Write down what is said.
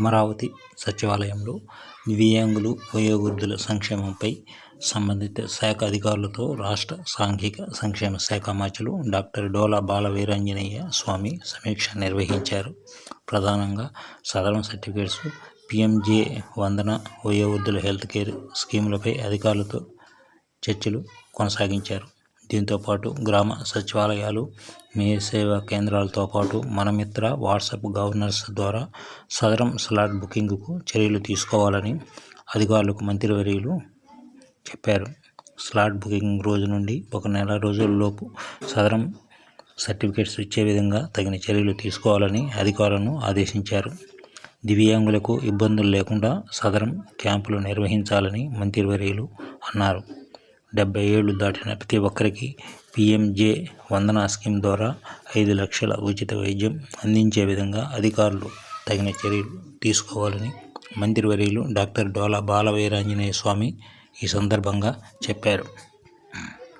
అమరావతి సచివాలయంలో దివ్యాంగులు, వయోవృద్ధుల సంక్షేమంపై సంబంధిత శాఖ అధికారులతో రాష్ట్ర సాంఘిక సంక్షేమ శాఖ మంత్రులు డాక్టర్ డోలా బాల వీరాంజనేయ స్వామి సమీక్ష నిర్వహించారు. ప్రధానంగా సదరన్ సర్టిఫికేట్స్ పీఎంజే వందన, వయోవృద్ధుల హెల్త్ కేర్ స్కీములపై అధికారులతో చర్చలు కొనసాగించారు. దీంతోపాటు గ్రామ సచివాలయాలు, మీ సేవా కేంద్రాలతో పాటు మనమిత్ర వాట్సాప్ గవర్నర్స్ ద్వారా సదరం స్లాట్ బుకింగ్కు చర్యలు తీసుకోవాలని అధికారులకు మంత్రివర్యులు చెప్పారు. స్లాట్ బుకింగ్ రోజు నుండి ఒక నెల రోజుల్లోపు సదరం సర్టిఫికేట్స్ ఇచ్చే విధంగా తగిన చర్యలు తీసుకోవాలని అధికారులను ఆదేశించారు. దివ్యాంగులకు ఇబ్బందులు లేకుండా సదరం క్యాంపులు నిర్వహించాలని మంత్రివర్యులు అన్నారు. డెబ్బై ఏళ్ళు దాటిన ప్రతి ఒక్కరికి పీఎంజే వందన స్కీమ్ ద్వారా ఐదు లక్షల ఉచిత వైద్యం అందించే విధంగా అధికారులు తగిన చర్యలు తీసుకోవాలని మంత్రివర్యులు డాక్టర్ డోలా బాలవీరాంజనేయ స్వామి ఈ సందర్భంగా చెప్పారు.